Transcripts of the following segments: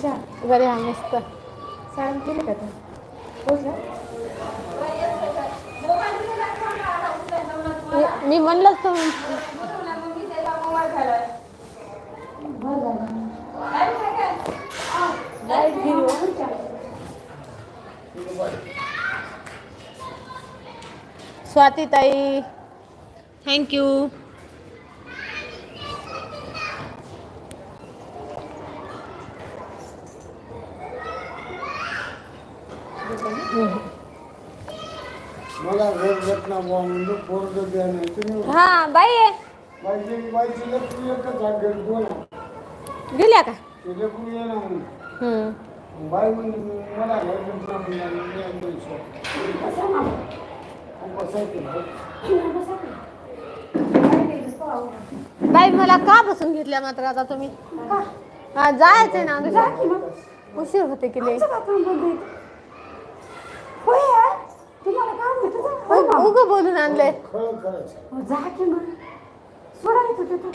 कशा बरे हा मस्त. सारण केली का तू? हो मी- म्हणलंच तर स्वातीताई. थँक्यू मला घर घटना म्हणजे पोरग द्या नाही तुम्ही हा बाई आहे. बाईची बाईची लेकरू एकच आहे घरी दोन आहे. गेल्या का ते लेकरू येणार म्हणून हम्म. बाई म्हणजे मला घर घटना बसायचं. की. बाई मला बसून घेतल्या मात्र आता तुम्ही? हा जायचंय ना जा की मग. उशीर होते की लय आमचं काय काम बंद आहे? होय? तुम्हाला जा. मामा. उगं बोलून आणलंय खळ करायचं हो, जा की मग सोडा येतो ते तो.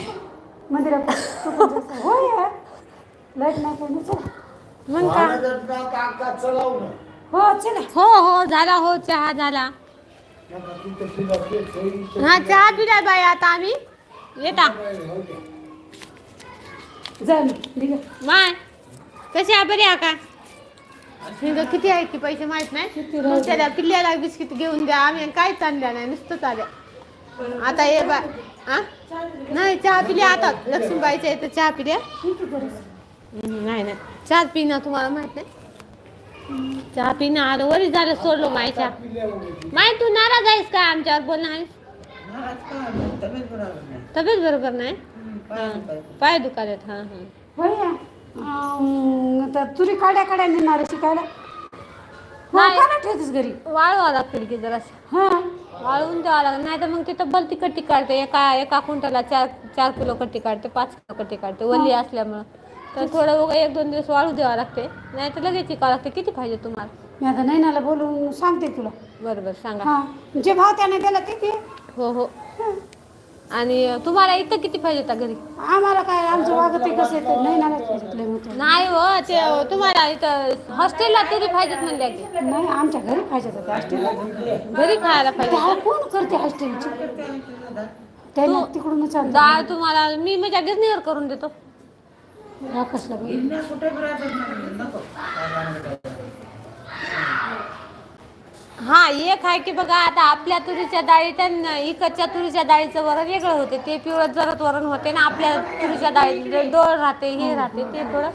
मंदिरात चुकून जायचं. होय आहे? लाइट नाही चला मग का चलावलं हो चला हो हो झाला हो चहा झाला नका तिथं तिला ते ठेवी हा चहा पिला बाई आता आम्ही येता जा ना, निघा. माय कशी आहे बरी आहे का हिंग किती आहे की पैसे माहीत नाही? मग त्याला बिस्किट घेऊन द्या. आम्ही काहीच आणल्या नाही नुसतंच आल्या आता ये बा आ? नाही चहा पिल्या आता. लक्ष्मीबाईच्या इथं चहा पिल्या नाही नाही. चहा पिणं तुम्हाला माहीत नाही. चहा पिणं आलं वरी झालं सोडलो मायच्या माय तू नाराज आहेस का आमच्यावर बोलणं आहेस तब्येत बरोबर नाही. हा. पाय दुखायलेत. हा हा. तर तुरी काड्या काड्या नेणार शिकायला? नाही. ठेवतेस घरी? वाळवा लागतील की जरासं. हा. वाळवून द्यावं लागेल. नाही तर मग ते तब्बल ती कट्टी काढते. एका एका क्विंटलला चार चार किलो कट्टी काढते पाच किलो कट्टी काढते. वल्ली असल्यामुळं. तर थोडं उगा एक दोन दिवस वाळू द्यावं लागते. नाही तर लगेच शिकावं लागते. किती पाहिजे तुम्हाला? मी आता नैनाला बोलून सांगते तुला. बरं बरं सांगा. हा. जे भाव त्याने दिला ते दे. हो. हो. आणि तुम्हाला इथं किती पाहिजे आता घरी? आम्हाला काय आमचं वागत आहे कसं येतं? नाही हो ते तुम्हाला इथं हॉस्टेलला तरी पाहिजेत म्हणल्या की. नाही आमच्या घरी पाहिजे होतं हॉस्टेलला. घरी खायला पाहिजे कोण करते हॉस्टेलची? त्याला तिकडूनच डाळ तुम्हाला मी माझ्या गिरणीवर करून देतो. हा कसला हा एक आहे की बघा आता आपल्या तुरीच्या डाळीत आणि इकडच्या तुरीच्या डाळीचं वरण वेगळं होते. ते पिवळं जरत वरण होते ना आपल्या तुरीच्या डाळीत डोळ राहते हे राहते ते थोडं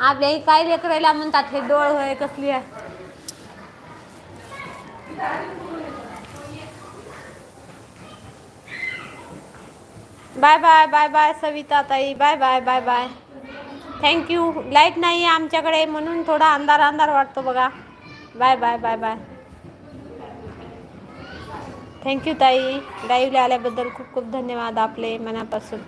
आपल्या ही काय लेकरायला म्हणतात हे डोळ होय कसली आहे? Bye bye bye bye Savita tai bye bye bye bye. Thank you light नाही आहे आमच्याकडे म्हणून थोडा अंधार अंधार वाटतो बघा. Bye bye bye bye. Thank you tai. लाईव्हला आल्याबद्दल खूप खूप धन्यवाद आपले मनापासून.